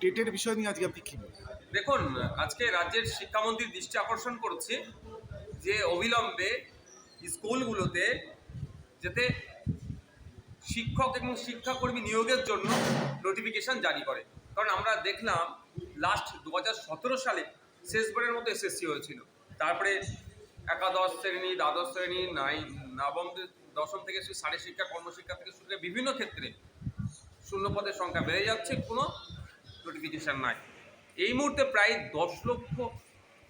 টেটের বিষয় নিয়ে আজকে আপনি কি দেখুন, আজকে রাজ্যের শিক্ষামন্ত্রীর দৃষ্টি আকর্ষণ করছে যে অবিলম্বে স্কুলগুলোতে যাতে শিক্ষক এবং শিক্ষাকর্মী নিয়োগের জন্য নোটিফিকেশন জারি করে। কারণ আমরা দেখলাম লাস্ট দু হাজার সতেরো সালে শেষবারের মতো এসএসসি হয়েছিল। তারপরে একাদশ শ্রেণি, দ্বাদশ শ্রেণি, নাই, নবম দশম থেকে শারীর শিক্ষা, কর্মশিক্ষা থেকে শুরু করে বিভিন্ন ক্ষেত্রে শূন্যপদের সংখ্যা বেড়ে যাচ্ছে। কোনো নোটিফিকেশান নাই। এই মুহূর্তে প্রায় দশ লক্ষ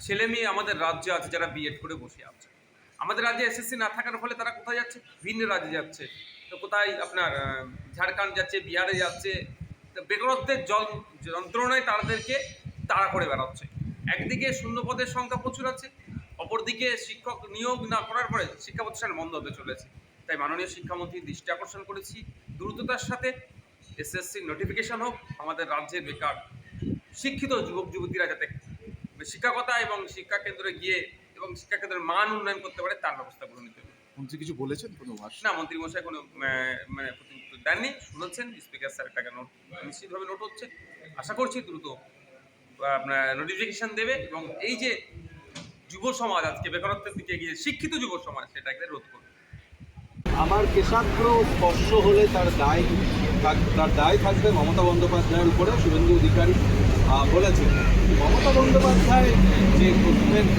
ছেলে মেয়ে আমাদের রাজ্যে আছে যারা বিএড করে বসে আছে। আমাদের রাজ্যে এসএসসি না থাকার ফলে তারা কোথায় যাচ্ছে? ভিন্ন রাজ্যে যাচ্ছে। তো কোথায় আপনার ঝাড়খণ্ড যাচ্ছে, বিহারে যাচ্ছে বেকারত্বের যন্ত্রণায় তাদেরকে তাড়া করে বেড়াচ্ছে। একদিকে শূন্যপদের সংখ্যা প্রচুর আছে, অপরদিকে শিক্ষক নিয়োগ না করার পরে শিক্ষা প্রতিষ্ঠান বন্ধ হতে চলেছে। তাই মাননীয় শিক্ষামন্ত্রী দৃষ্টি আকর্ষণ করেছি। দ্রুততার সাথে এসএসসি নোটিফিকেশন হোক আমাদের রাজ্যের বেকার শিক্ষিত যুবক যুবতীরা যাতে শিক্ষকতা এবং শিক্ষা কেন্দ্রে গিয়ে এবং শিক্ষা কেন্দ্রের মান উন্নয়ন করতে পারে তার ব্যবস্থা নিতে হবে। মন্ত্রী কিছু বলেছেন কোনো ভাষ না মন্ত্রী মশাই কোনো মানে প্রত্যুত্তর দেননি শুনেছেন স্পিকার স্যার এটাকে নোট নিশ্চিতভাবে নোট হচ্ছে। আশা করছি দ্রুত আপনার নোটিফিকেশান দেবে এবং এই যে যুব সমাজ আজকে বেকারত্বের দিকে গিয়ে শিক্ষিত যুব সমাজ সেটাকে রোধ করবে। আমার কেশাগ্র স্পর্শ হলে তার দায় তার দায় থাকবে মমতা বন্দ্যোপাধ্যায়ের উপরে শুভেন্দু অধিকারী বলেছেন। মমতা বন্দ্যোপাধ্যায় যে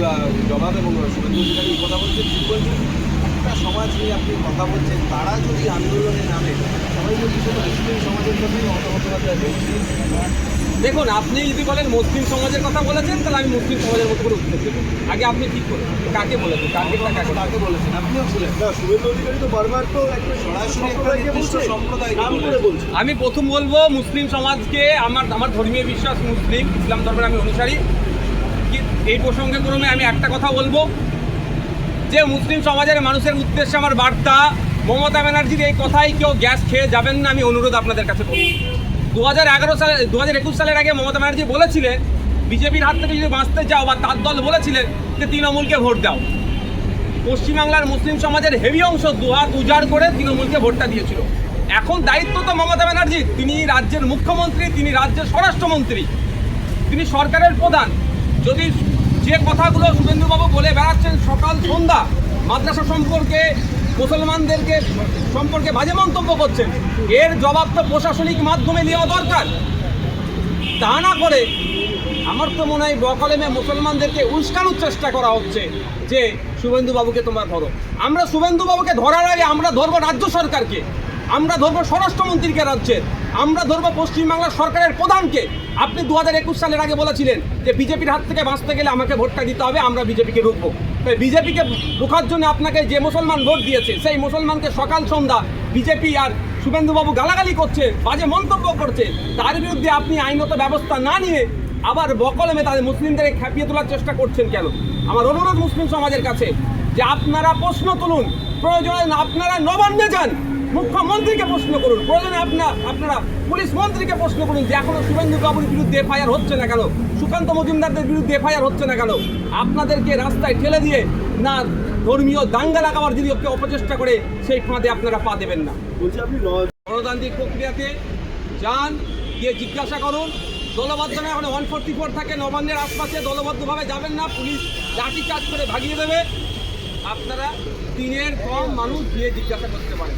আহ, জবাব এবং শুভেন্দু অধিকারী কথা বলছেন ঠিক বলছেন। একটা সমাজ নিয়ে আপনি কথা বলছেন তারা যদি আন্দোলনে নামে সবাই যদি শুধু সমাজের কথাই মমতা বন্দ্যোপাধ্যায় বলছেন। দেখুন আপনি যদি বলেন মুসলিম সমাজের কথা বলেছেন তাহলে আমি মুসলিম সমাজের মতো করে উত্তর দেবো। আগে আপনি ঠিক করুন কাকে বলেছেন কাকে কাকে বলেছেন? আপনিও ছিলেন শুভেন্দু অধিকারী তো বারবার তো সরাসরি একটা নির্দিষ্ট সম্প্রদায়কে বলছেন আমি প্রথম বলব মুসলিম সমাজকে আমার আমার ধর্মীয় বিশ্বাস মুসলিম ইসলাম ধর্মের আমি অনুসারী। এই প্রসঙ্গে ক্রমে আমি একটা কথা বলব যে মুসলিম সমাজের মানুষের উদ্দেশ্যে আমার বার্তা মমতা ব্যানার্জির এই কথাই কেউ গ্যাস খেয়ে যাবেন না আমি অনুরোধ আপনাদের কাছে করব দু হাজার এগারো সালে, দু হাজার একুশ সালের আগে মমতা ব্যানার্জি বলেছিলেন, বিজেপির হাত থেকে যদি বাঁচতে চাও বা তার দল বলেছিলেন যে তৃণমূলকে ভোট দাও। পশ্চিমবাংলার মুসলিম সমাজের হেভি অংশ দুহাত উজাড় করে তৃণমূলকে ভোটটা দিয়েছিল। এখন দায়িত্ব তো মমতা ব্যানার্জি, তিনি রাজ্যের মুখ্যমন্ত্রী, তিনি রাজ্যের স্বরাষ্ট্রমন্ত্রী, তিনি সরকারের প্রধান। যদি যে কথাগুলো শুভেন্দুবাবু বলে বেড়াচ্ছেন সকাল সন্ধ্যা, মাদ্রাসা সম্পর্কে মুসলমানদেরকে সম্পর্কে বাজে মন্তব্য করছেন। এর জবাব তো প্রশাসনিক মাধ্যমে নেওয়া দরকার। তা না করে আমার তো মনে হয় বকলেমে মুসলমানদেরকে উস্কানোর চেষ্টা করা হচ্ছে যে, শুভেন্দুবাবুকে তোমরা ধরো। আমরা শুভেন্দুবাবুকে ধরার আগে আমরা ধরবো রাজ্য সরকারকে। আমরা ধরবো স্বরাষ্ট্রমন্ত্রীকে রাজ্যের। আমরা ধরবো পশ্চিমবাংলার সরকারের প্রধানকে। আপনি দু হাজার একুশ সালের আগে বলেছিলেন যে, বিজেপির হাত থেকে বাঁচতে গেলে আমাকে ভোটটা দিতে হবে, আমরা বিজেপিকে রুখবো। বিজেপিকে রোখার জন্য আপনাকে যে মুসলমান ভোট দিয়েছে, সেই মুসলমানকে সকাল সন্ধ্যা বিজেপি আর শুভেন্দুবাবু গালাগালি করছে, বাজে মন্তব্য করছে, তার বিরুদ্ধে আপনি আইনত ব্যবস্থা না নিয়ে আবার বকলমে তাদের মুসলিমদেরকে খ্যাপিয়ে তোলার চেষ্টা করছেন কেন? আমার অনুরোধ মুসলিম সমাজের কাছে যে আপনারা প্রশ্ন তুলুন, প্রয়োজনে আপনারা নবান্নে যান। মুখ্যমন্ত্রীকে প্রশ্ন করুন। প্রয়োজনে আপনার আপনারা পুলিশ মন্ত্রীকে প্রশ্ন করুন যে এখনও শুভেন্দু বাবুর বিরুদ্ধে এফআইআর হচ্ছে না কেন? সুকান্ত মজুমদারদের বিরুদ্ধে এফআইআর হচ্ছে না কেন? আপনাদেরকে রাস্তায় ঠেলে দিয়ে না ধর্মীয় দাঙ্গা লাগাবার যদি ওকে অপচেষ্টা করে সেই ফাঁদে আপনারা পা দেবেন না। গণতান্ত্রিক প্রক্রিয়াতে যান গিয়ে জিজ্ঞাসা করুন। দলবদ্ধ না ওখানে ওয়ান ফোর্টি ফোর থাকে নবান্নের আশপাশে দলবদ্ধভাবে যাবেন না। পুলিশ লাঠি চার্জ করে ভাগিয়ে দেবে। আপনারা তিনের কম মানুষ গিয়ে জিজ্ঞাসা করতে পারেন।